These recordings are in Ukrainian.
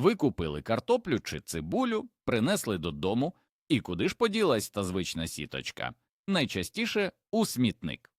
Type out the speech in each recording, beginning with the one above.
Ви купили картоплю чи цибулю, принесли додому, і куди ж поділась та звична сіточка? Найчастіше у смітник.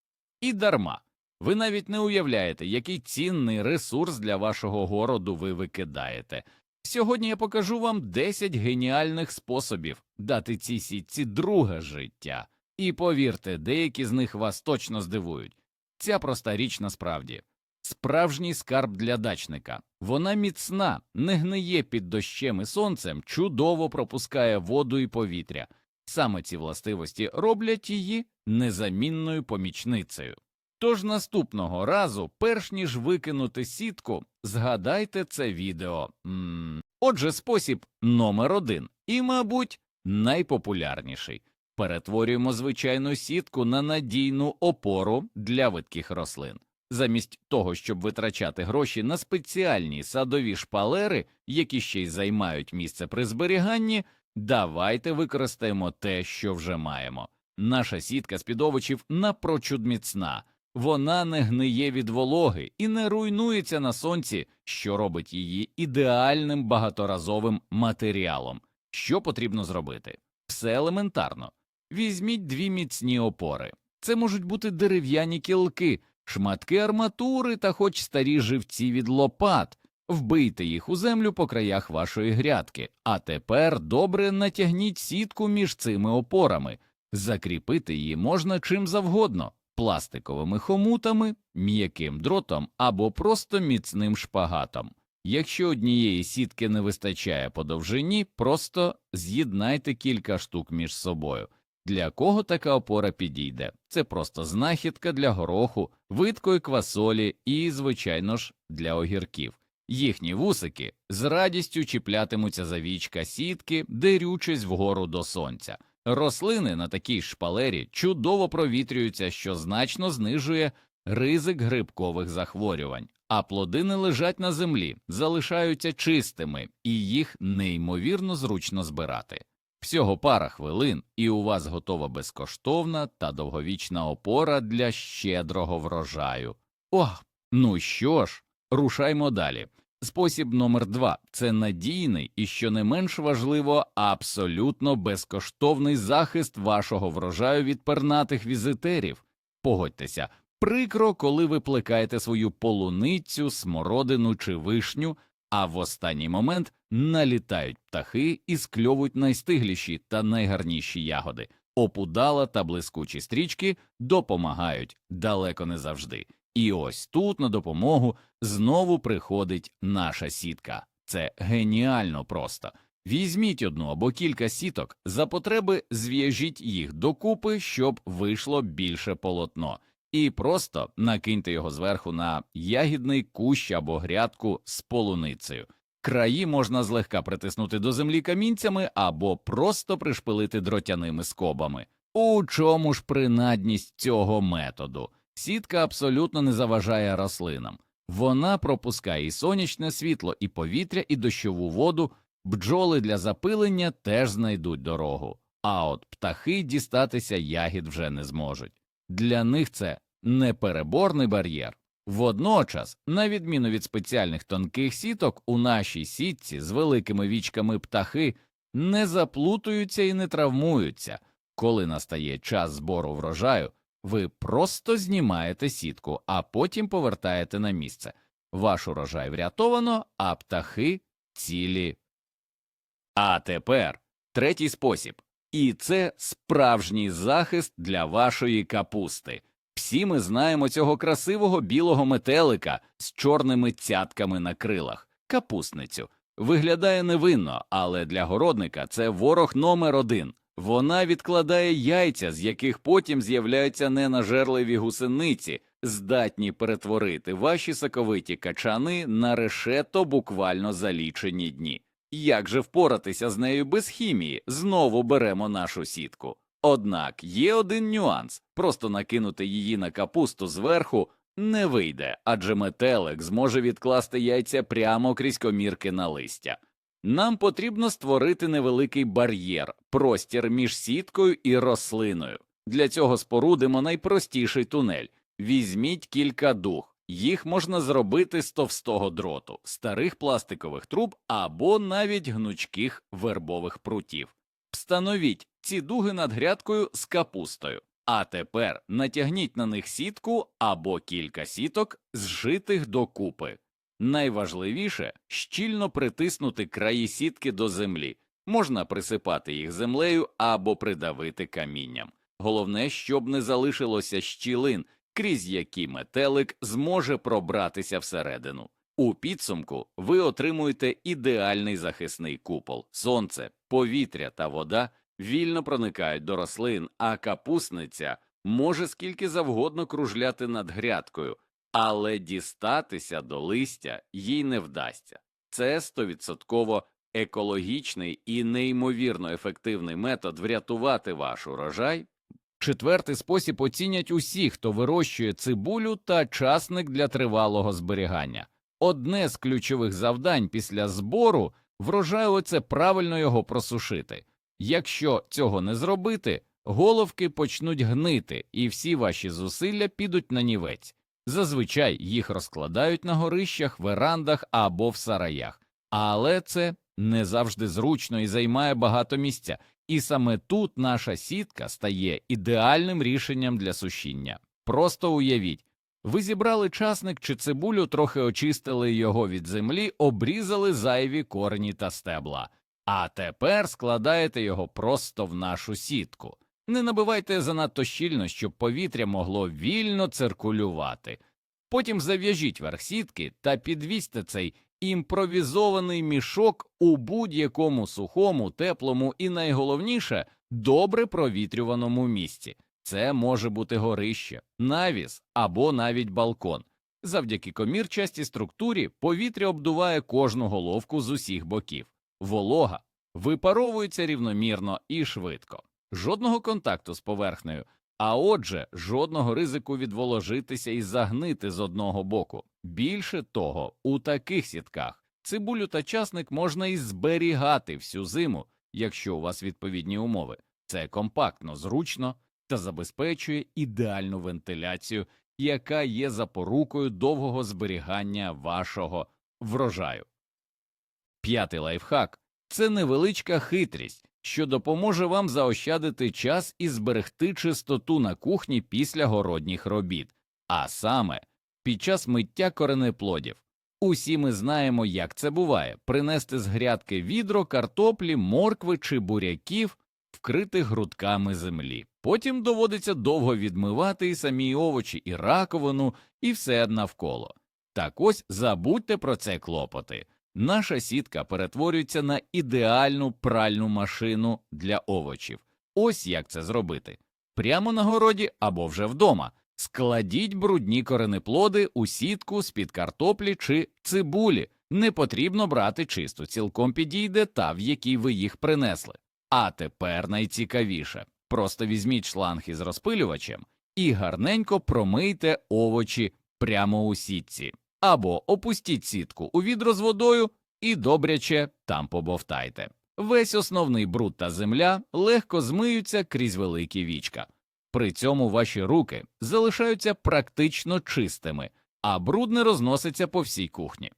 І дарма. Ви навіть не уявляєте, який цінний ресурс для вашого городу ви викидаєте. Сьогодні я покажу вам 10 геніальних способів дати цій сітці друге життя. І повірте, деякі з них вас точно здивують. Ця проста річ насправді справжній скарб для дачника. Вона міцна, не гниє під дощем і сонцем, чудово пропускає воду і повітря. Саме ці властивості роблять її незамінною помічницею. Тож наступного разу, перш ніж викинути сітку, згадайте це відео. М Отже, спосіб номер один і, мабуть, найпопулярніший. Перетворюємо звичайну сітку на надійну опору для видких рослин. Замість того, щоб витрачати гроші на спеціальні садові шпалери, які ще й займають місце при зберіганні, давайте використаємо те, що вже маємо. Наша сітка з під овочів напрочуд міцна, вона не гниє від вологи і не руйнується на сонці, що робить її ідеальним багаторазовим матеріалом. Що потрібно зробити? Все елементарно. Візьміть дві міцні опори. Це можуть бути дерев'яні кілки, шматки арматури та хоч старі живці від лопат. Вбийте їх у землю по краях вашої грядки, а тепер добре натягніть сітку між цими опорами. Закріпити її можна чим завгодно пластиковими хомутами, м'яким дротом або просто міцним шпагатом. Якщо однієї сітки не вистачає по довжині, просто з'єднайте кілька штук між собою. Для кого така опора підійде? Це просто знахідка для гороху, видкої квасолі і, звичайно ж, для огірків. Їхні вусики з радістю чіплятимуться за вічка сітки, дерючись вгору до сонця. Рослини на такій шпалері чудово провітрюються, що значно знижує ризик грибкових захворювань, а плоди не лежать на землі, залишаються чистими, і їх неймовірно зручно збирати. Всього пара хвилин, і у вас готова безкоштовна та довговічна опора для щедрого врожаю. Ох, ну що ж, рушаймо далі. Спосіб номер два це надійний і, що не менш важливо, абсолютно безкоштовний захист вашого врожаю від пернатих візитерів. Погодьтеся, прикро, коли ви плекаєте свою полуницю, смородину чи вишню, а в останній момент налітають птахи і скльовують найстигліші та найгарніші ягоди. Опудала та блискучі стрічки допомагають далеко не завжди. І ось тут на допомогу знову приходить наша сітка. Це геніально просто. Візьміть одну або кілька сіток, за потреби зв'яжіть їх докупи, щоб вийшло більше полотно, і просто накиньте його зверху на ягідний кущ або грядку з полуницею. Краї можна злегка притиснути до землі камінцями або просто пришпилити дротяними скобами. У чому ж принадність цього методу? Сітка абсолютно не заважає рослинам, вона пропускає і сонячне світло, і повітря, і дощову воду, бджоли для запилення теж знайдуть дорогу, а от птахи дістатися ягід вже не зможуть. Для них це непереборний бар'єр. Водночас, на відміну від спеціальних тонких сіток, у нашій сітці з великими вічками птахи не заплутуються і не травмуються, коли настає час збору врожаю. Ви просто знімаєте сітку, а потім повертаєте на місце. Ваш урожай врятовано, а птахи цілі. А тепер третій спосіб. І це справжній захист для вашої капусти. Всі ми знаємо цього красивого білого метелика з чорними цятками на крилах, капустницю. Виглядає невинно, але для городника це ворог номер один. Вона відкладає яйця, з яких потім з'являються ненажерливі гусениці, здатні перетворити ваші соковиті качани на решето буквально за лічені дні. Як же впоратися з нею без хімії? Знову беремо нашу сітку. Однак є один нюанс просто накинути її на капусту зверху не вийде, адже метелик зможе відкласти яйця прямо крізь комірки на листя. Нам потрібно створити невеликий бар'єр, простір між сіткою і рослиною. Для цього спорудимо найпростіший тунель. Візьміть кілька дух, Їх можна зробити з товстого дроту, старих пластикових труб або навіть гнучких вербових прутів. Встановіть ці дуги над грядкою з капустою. А тепер натягніть на них сітку або кілька сіток, зшитих докупи. Найважливіше щільно притиснути краї сітки до землі, можна присипати їх землею або придавити камінням. Головне, щоб не залишилося щілин, крізь які метелик зможе пробратися всередину. У підсумку ви отримуєте ідеальний захисний купол. Сонце, повітря та вода вільно проникають до рослин, а капусниця може скільки завгодно кружляти над грядкою, але дістатися до листя їй не вдасться. Це стовідсотково екологічний і неймовірно ефективний метод врятувати ваш урожай. Четвертий спосіб оцінять усі, хто вирощує цибулю та часник для тривалого зберігання. Одне з ключових завдань після збору врожаю це правильно його просушити. Якщо цього не зробити, головки почнуть гнити, і всі ваші зусилля підуть на нівець. Зазвичай їх розкладають на горищах, верандах або в сараях, але це не завжди зручно і займає багато місця. І саме тут наша сітка стає ідеальним рішенням для сушіння. Просто уявіть, ви зібрали часник чи цибулю, трохи очистили його від землі, обрізали зайві корені та стебла, а тепер складаєте його просто в нашу сітку. Не набивайте занадто щільно, щоб повітря могло вільно циркулювати. Потім зав'яжіть верх сітки та підвісьте цей імпровізований мішок у будь-якому сухому, теплому і найголовніше добре провітрюваному місці. Це може бути горище, навіс або навіть балкон. Завдяки комірчастій структурі повітря обдуває кожну головку з усіх боків. Волога випаровується рівномірно і швидко. Жодного контакту з поверхнею, а отже, жодного ризику відволожитися і загнити з одного боку. Більше того, у таких сітках цибулю та часник можна і зберігати всю зиму, якщо у вас відповідні умови. Це компактно, зручно та забезпечує ідеальну вентиляцію, яка є запорукою довгого зберігання вашого врожаю. П'ятий лайфхак це невеличка хитрість, що допоможе вам заощадити час і зберегти чистоту на кухні після городніх робіт, а саме під час миття коренеплодів. Усі ми знаємо, як це буває принести з грядки відро, картоплі, моркви чи буряків, вкритих грудками землі. Потім доводиться довго відмивати і самі овочі, і раковину, і все навколо. Так ось забудьте про це клопоти. Наша сітка перетворюється на ідеальну пральну машину для овочів. Ось як це зробити. Прямо на городі або вже вдома. Складіть брудні коренеплоди у сітку з-під картоплі чи цибулі. Не потрібно брати чисту, цілком підійде та в якій ви їх принесли. А тепер найцікавіше просто візьміть шланг із розпилювачем і гарненько промийте овочі прямо у сітці, або опустіть сітку у відро з водою і добряче там побовтайте. Весь основний бруд та земля легко змиються крізь великі вічка. При цьому ваші руки залишаються практично чистими, а бруд не розноситься по всій кухні.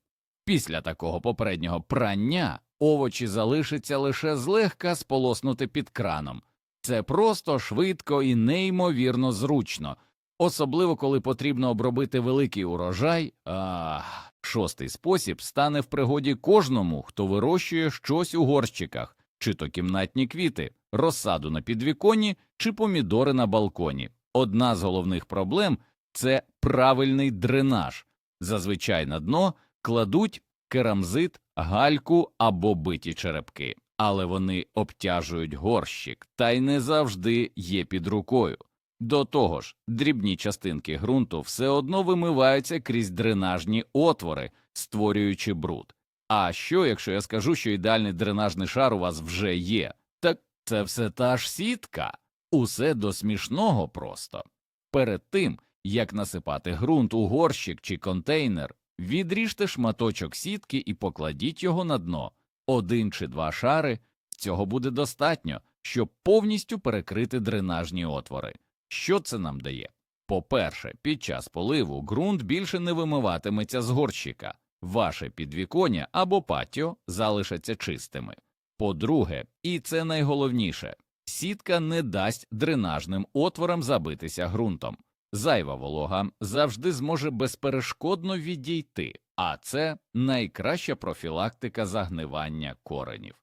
Після такого попереднього прання овочі залишаться лише злегка сполоснути під краном. Це просто швидко і неймовірно зручно, особливо коли потрібно обробити великий урожай. А шостий спосіб стане в пригоді кожному, хто вирощує щось у горщиках, чи то кімнатні квіти, розсаду на підвіконні чи помідори на балконі. Одна з головних проблем це правильний дренаж. Зазвичай на дно кладуть керамзит, гальку або биті черепки, але вони обтяжують горщик та й не завжди є під рукою. До того ж, дрібні частинки ґрунту все одно вимиваються крізь дренажні отвори, створюючи бруд. А що, якщо я скажу, що ідеальний дренажний шар у вас вже є? Так це все та ж сітка, усе до смішного просто. Перед тим, як насипати ґрунт у горщик чи контейнер, відріжте шматочок сітки і покладіть його на дно, один чи два шари, цього буде достатньо, щоб повністю перекрити дренажні отвори. Що це нам дає? По-перше, під час поливу ґрунт більше не вимиватиметься з горщика, ваше підвіконня або патіо залишаться чистими. По-друге, і це найголовніше, сітка не дасть дренажним отворам забитися ґрунтом. Зайва волога завжди зможе безперешкодно відійти, а це найкраща профілактика загнивання коренів.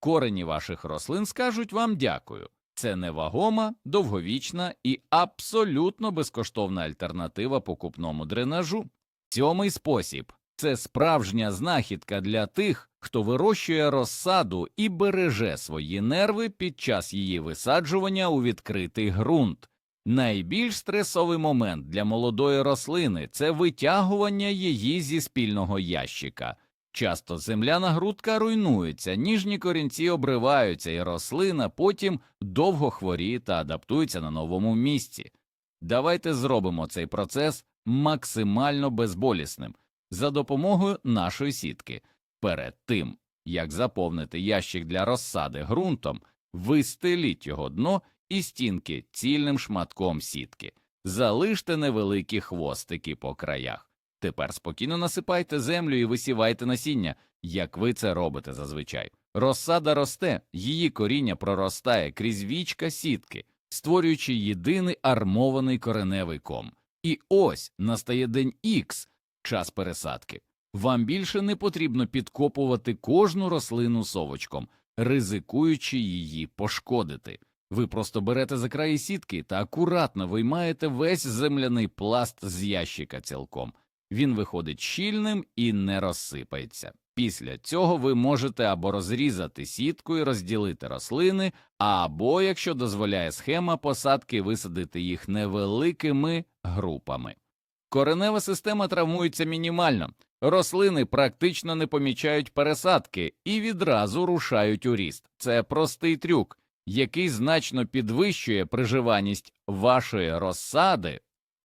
Корені ваших рослин скажуть вам дякую. Це невагома, довговічна і абсолютно безкоштовна альтернатива покупному дренажу. Сьомий спосіб це справжня знахідка для тих, хто вирощує розсаду і береже свої нерви під час її висаджування у відкритий ґрунт. Найбільш стресовий момент для молодої рослини це витягування її зі спільного ящика. Часто земляна грудка руйнується, ніжні корінці обриваються, і рослина потім довго хворіє та адаптується на новому місці. Давайте зробимо цей процес максимально безболісним за допомогою нашої сітки. Перед тим, як заповнити ящик для розсади ґрунтом, вистеліть його дно і стінки цільним шматком сітки, залиште невеликі хвостики по краях. Тепер спокійно насипайте землю і висівайте насіння, як ви це робите зазвичай. Розсада росте, її коріння проростає крізь вічка сітки, створюючи єдиний армований кореневий ком. І ось настає день Х, час пересадки. Вам більше не потрібно підкопувати кожну рослину совочком, ризикуючи її пошкодити. Ви просто берете за краї сітки та акуратно виймаєте весь земляний пласт з ящика цілком. Він виходить щільним і не розсипається. Після цього ви можете або розрізати сітку і розділити рослини, або, якщо дозволяє схема посадки, висадити їх невеликими групами. Коренева система травмується мінімально, рослини практично не помічають пересадки і відразу рушають у ріст. Це простий трюк, який значно підвищує приживаність вашої розсади.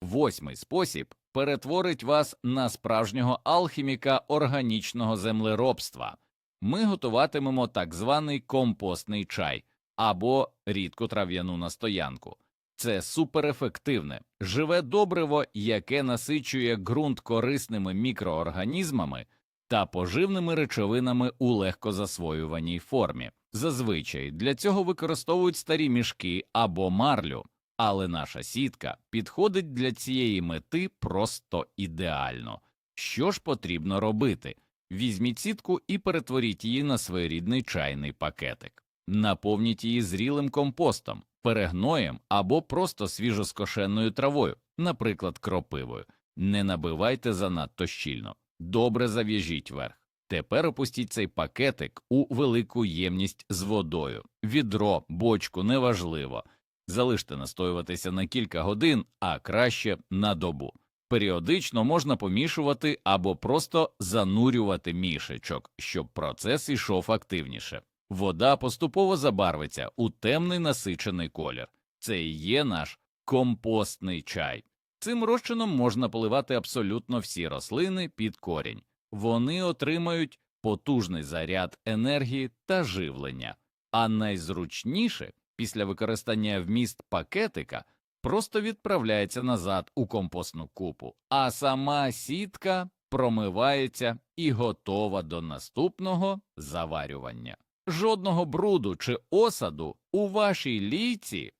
Восьмий спосіб перетворить вас на справжнього алхіміка органічного землеробства. Ми готуватимемо так званий компостний чай або рідку трав'яну настоянку. Це суперефективне, живе добриво, яке насичує ґрунт корисними мікроорганізмами та поживними речовинами у легкозасвоюваній формі. Зазвичай для цього використовують старі мішки або марлю, але наша сітка підходить для цієї мети просто ідеально. Що ж потрібно робити? Візьміть сітку і перетворіть її на своєрідний чайний пакетик, наповніть її зрілим компостом, перегноєм або просто свіжоскошеною травою, наприклад, кропивою. Не набивайте занадто щільно, добре зав'яжіть верх. Тепер опустіть цей пакетик у велику ємність з водою, відро, бочку неважливо. Залиште настоюватися на кілька годин, а краще на добу. Періодично можна помішувати або просто занурювати мішечок, щоб процес ішов активніше. Вода поступово забарвиться у темний насичений колір. Це і є наш компостний чай. Цим розчином можна поливати абсолютно всі рослини під корінь. Вони отримають потужний заряд енергії та живлення, а найзручніше після використання вміст пакетика просто відправляється назад у компостну купу, а сама сітка промивається і готова до наступного заварювання. Жодного бруду чи осаду у вашій лійці.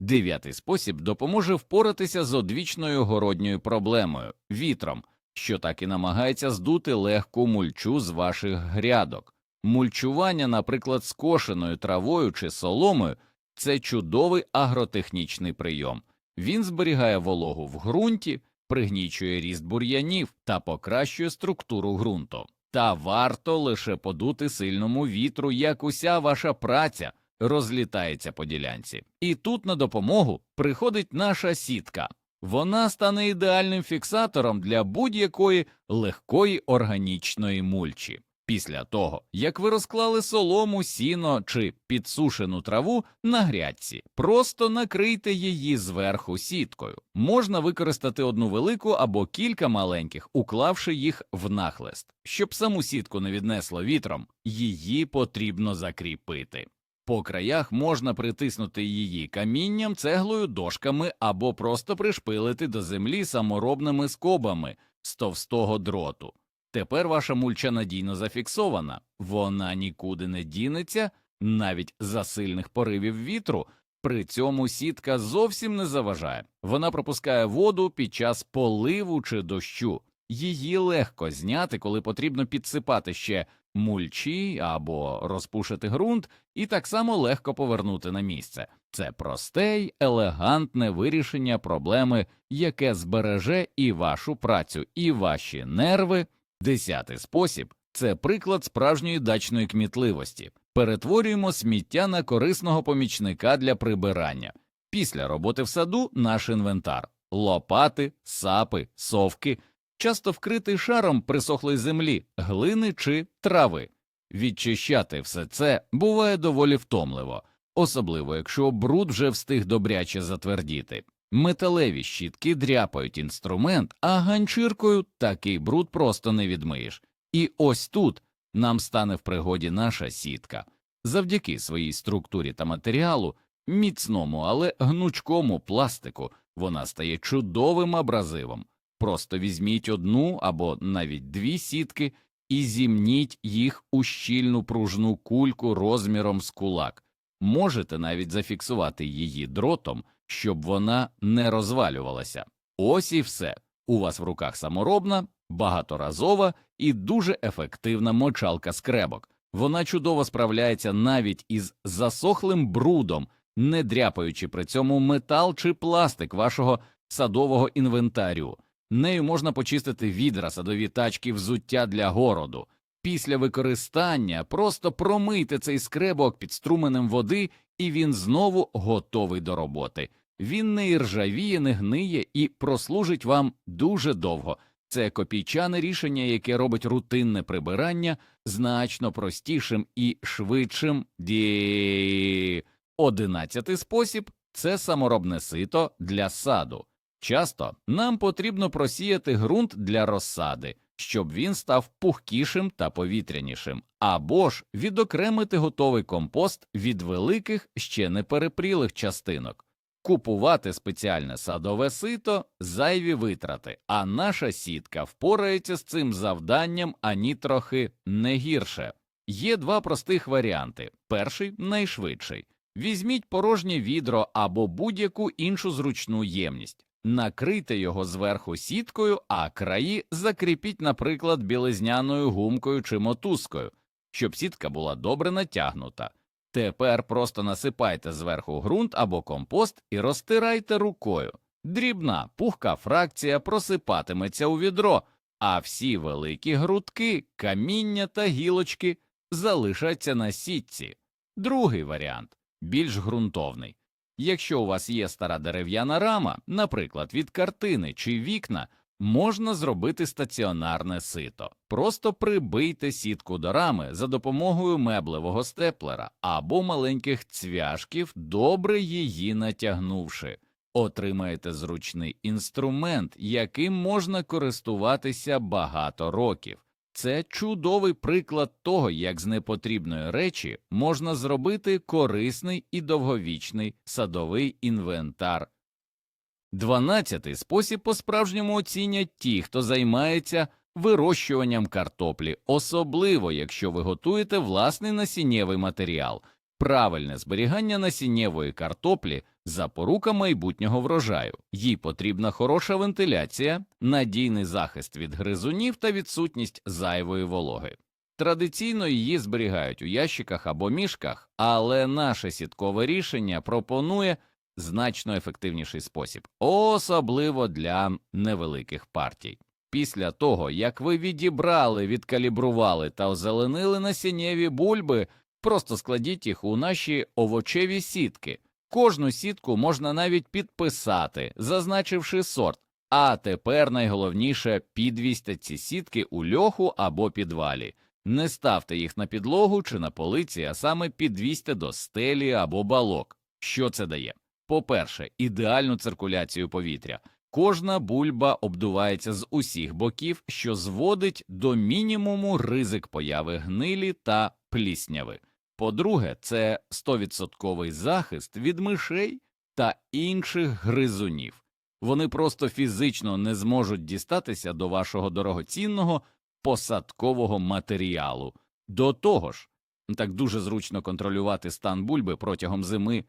Дев'ятий спосіб допоможе впоратися з одвічною городньою проблемою вітром, що так і намагається здути легку мульчу з ваших грядок. Мульчування, наприклад, скошеною травою чи соломою, це чудовий агротехнічний прийом. Він зберігає вологу в ґрунті, пригнічує ріст бур'янів та покращує структуру ґрунту. Та варто лише подути сильному вітру, як уся ваша праця розлітається по ділянці. І тут на допомогу приходить наша сітка. Вона стане ідеальним фіксатором для будь-якої легкої органічної мульчі. Після того, як ви розклали солому, сіно чи підсушену траву на грядці, просто накрийте її зверху сіткою. Можна використати одну велику або кілька маленьких, уклавши їх в нахлест. Щоб саму сітку не віднесло вітром, її потрібно закріпити. По краях можна притиснути її камінням, цеглою, дошками або просто пришпилити до землі саморобними скобами з товстого дроту. Тепер ваша мульча надійно зафіксована, вона нікуди не дінеться, навіть за сильних поривів вітру. При цьому сітка зовсім не заважає. Вона пропускає воду під час поливу чи дощу. Її легко зняти, коли потрібно підсипати ще мульчі або розпушити ґрунт, і так само легко повернути на місце. Це просте й елегантне вирішення проблеми, яке збереже і вашу працю, і ваші нерви. Десятий спосіб це приклад справжньої дачної кмітливості. Перетворюємо сміття на корисного помічника для прибирання. Після роботи в саду наш інвентар лопати, сапи, совки, часто вкритий шаром присохлої землі, глини чи трави. Відчищати все це буває доволі втомливо, особливо якщо бруд вже встиг добряче затвердіти. Металеві щітки дряпають інструмент, а ганчіркою такий бруд просто не відмиєш. І ось тут нам стане в пригоді наша сітка. Завдяки своїй структурі та матеріалу, міцному, але гнучкому пластику, вона стає чудовим абразивом. Просто візьміть одну або навіть дві сітки і зімніть їх у щільну пружну кульку розміром з кулак. Можете навіть зафіксувати її дротом, щоб вона не розвалювалася. Ось і все. У вас в руках саморобна, багаторазова і дуже ефективна мочалка скребок. Вона чудово справляється навіть із засохлим брудом, не дряпаючи при цьому метал чи пластик вашого садового інвентарю. Нею можна почистити відра, садові тачки, взуття для городу. Після використання просто промийте цей скребок під струменем води, і він знову готовий до роботи. Він не іржавіє, не гниє і прослужить вам дуже довго. Це копійчане рішення, яке робить рутинне прибирання значно простішим і швидшим. Ді... Одинадцятий спосіб це саморобне сито для саду. Часто нам потрібно просіяти ґрунт для розсади, щоб він став пухкішим та повітрянішим, або ж відокремити готовий компост від великих ще не перепрілих частинок. Купувати спеціальне садове сито зайві витрати, а наша сітка впорається з цим завданням ані трохи не гірше. Є два простих варіанти: перший найшвидший. Візьміть порожнє відро або будь-яку іншу зручну ємність, накрийте його зверху сіткою, а краї закріпіть, наприклад, білизняною гумкою чи мотузкою, щоб сітка була добре натягнута. Тепер просто насипайте зверху ґрунт або компост і розтирайте рукою. Дрібна пухка фракція просипатиметься у відро, а всі великі грудки, каміння та гілочки залишаться на сітці. Другий варіант більш ґрунтовний. Якщо у вас є стара дерев'яна рама, наприклад, від картини чи вікна, можна зробити стаціонарне сито. Просто прибийте сітку до рами за допомогою меблевого степлера або маленьких цвяшків, добре її натягнувши. Отримаєте зручний інструмент, яким можна користуватися багато років. Це чудовий приклад того, як з непотрібної речі можна зробити корисний і довговічний садовий інвентар. Дванадцятий спосіб по-справжньому оцінять ті, хто займається вирощуванням картоплі, особливо якщо ви готуєте власний насіннєвий матеріал. Правильне зберігання насіннєвої картоплі запорука майбутнього врожаю. Їй потрібна хороша вентиляція, надійний захист від гризунів та відсутність зайвої вологи. Традиційно її зберігають у ящиках або мішках, але наше сіткове рішення пропонує значно ефективніший спосіб, особливо для невеликих партій. Після того, як ви відібрали, відкалібрували та озеленили насіннєві бульби, просто складіть їх у наші овочеві сітки. Кожну сітку можна навіть підписати, зазначивши сорт. А тепер найголовніше підвісьте ці сітки у льоху або підвалі. Не ставте їх на підлогу чи на полиці, а саме підвісьте до стелі або балок. Що це дає? По-перше, ідеальну циркуляцію повітря. Кожна бульба обдувається з усіх боків, що зводить до мінімуму ризик появи гнилі та плісняви. По-друге, це 100% захист від мишей та інших гризунів. Вони просто фізично не зможуть дістатися до вашого дорогоцінного посадкового матеріалу. До того ж, так дуже зручно контролювати стан бульби протягом зими.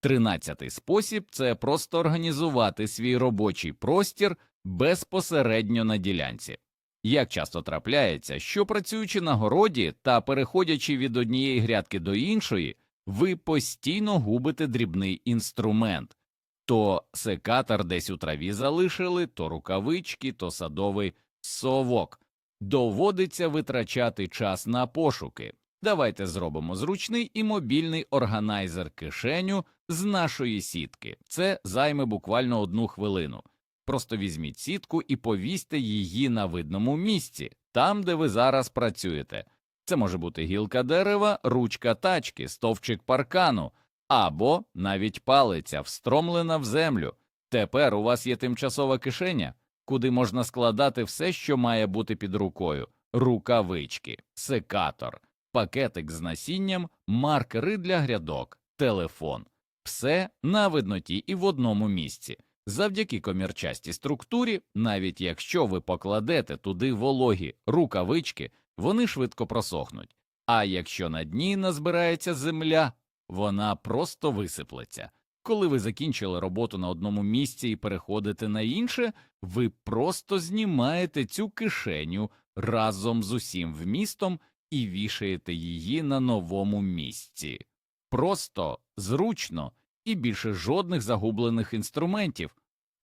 Тринадцятий спосіб це просто організувати свій робочий простір безпосередньо на ділянці. Як часто трапляється, що працюючи на городі та переходячи від однієї грядки до іншої, ви постійно губите дрібний інструмент то секатор десь у траві залишили, то рукавички, то садовий совок. Доводиться витрачати час на пошуки. Давайте зробимо зручний і мобільний органайзер кишеню з нашої сітки. Це займе буквально одну хвилину. Просто візьміть сітку і повісьте її на видному місці, там, де ви зараз працюєте. Це може бути гілка дерева, ручка тачки, стовпчик паркану або навіть палиця, встромлена в землю. Тепер у вас є тимчасова кишеня, куди можна складати все, що має бути під рукою: рукавички, секатор, пакетик з насінням, маркери для грядок, телефон. Все на видноті і в одному місці. Завдяки комірчастій структурі, навіть якщо ви покладете туди вологі рукавички, вони швидко просохнуть. А якщо на дні назбирається земля, вона просто висиплеться. Коли ви закінчили роботу на одному місці і переходите на інше, ви просто знімаєте цю кишеню разом з усім вмістом і вішаєте її на новому місці. Просто зручно і більше жодних загублених інструментів.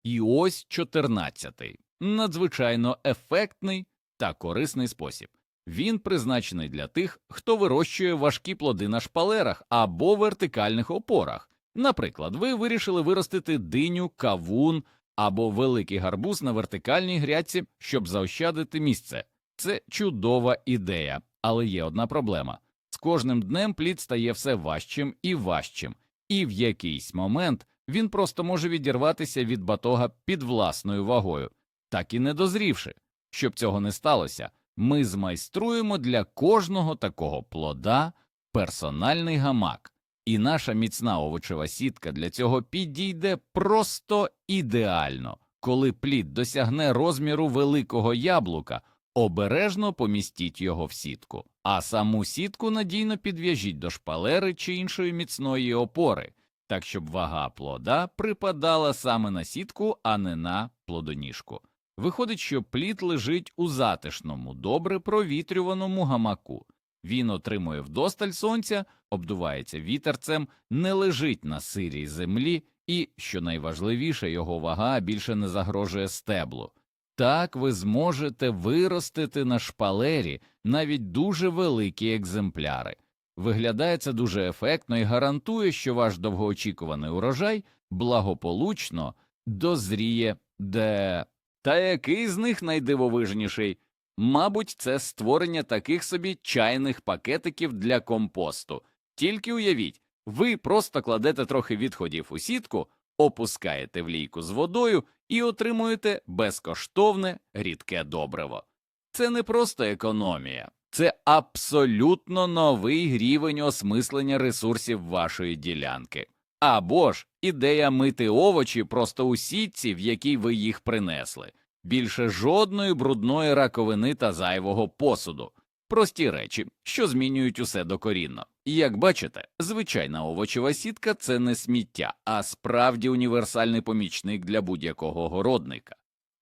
І ось чотирнадцятий надзвичайно ефектний та корисний спосіб. Він призначений для тих, хто вирощує важкі плоди на шпалерах або вертикальних опорах. Наприклад, ви вирішили виростити диню, кавун або великий гарбуз на вертикальній грядці, щоб заощадити місце. Це чудова ідея, але є одна проблема з кожним днем плід стає все важчим і важчим, і в якийсь момент він просто може відірватися від батога під власною вагою, так і не дозрівши. Щоб цього не сталося ми змайструємо для кожного такого плода персональний гамак, і наша міцна овочева сітка для цього підійде просто ідеально. Коли плід досягне розміру великого яблука, обережно помістіть його в сітку, а саму сітку надійно підв'яжіть до шпалери чи іншої міцної опори, так щоб вага плода припадала саме на сітку, а не на плодоніжку. Виходить, що плід лежить у затишному, добре провітрюваному гамаку. Він отримує вдосталь сонця, обдувається вітерцем, не лежить на сирій землі, і, що найважливіше, його вага більше не загрожує стеблу. Так ви зможете виростити на шпалері навіть дуже великі екземпляри. Виглядає це дуже ефектно і гарантує, що ваш довгоочікуваний урожай благополучно дозріє де. Та який з них найдивовижніший? Мабуть, це створення таких собі чайних пакетиків для компосту. Тільки уявіть, ви просто кладете трохи відходів у сітку, опускаєте в лійку з водою і отримуєте безкоштовне рідке добриво. Це не просто економія, це абсолютно новий рівень осмислення ресурсів вашої ділянки. Або ж ідея мити овочі просто у сітці, в якій ви їх принесли, більше жодної брудної раковини та зайвого посуду, прості речі, що змінюють усе докорінно. І як бачите, звичайна овочева сітка це не сміття, а справді універсальний помічник для будь-якого городника.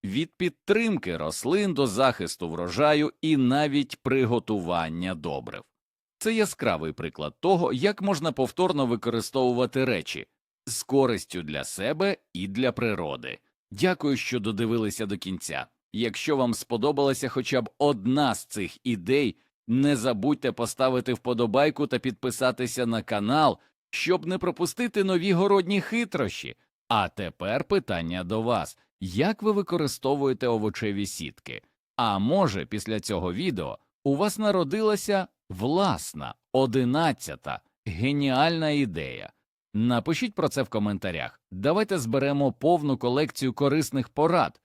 Від підтримки рослин до захисту врожаю і навіть приготування добрив. Це яскравий приклад того, як можна повторно використовувати речі з користю для себе і для природи. Дякую, що додивилися до кінця. Якщо вам сподобалася хоча б одна з цих ідей, не забудьте поставити вподобайку та підписатися на канал, щоб не пропустити нові городні хитрощі. А тепер питання до вас як ви використовуєте овочеві сітки? А може, після цього відео у вас народилася власна одинадцята геніальна ідея. Напишіть про це в коментарях. Давайте зберемо повну колекцію корисних порад,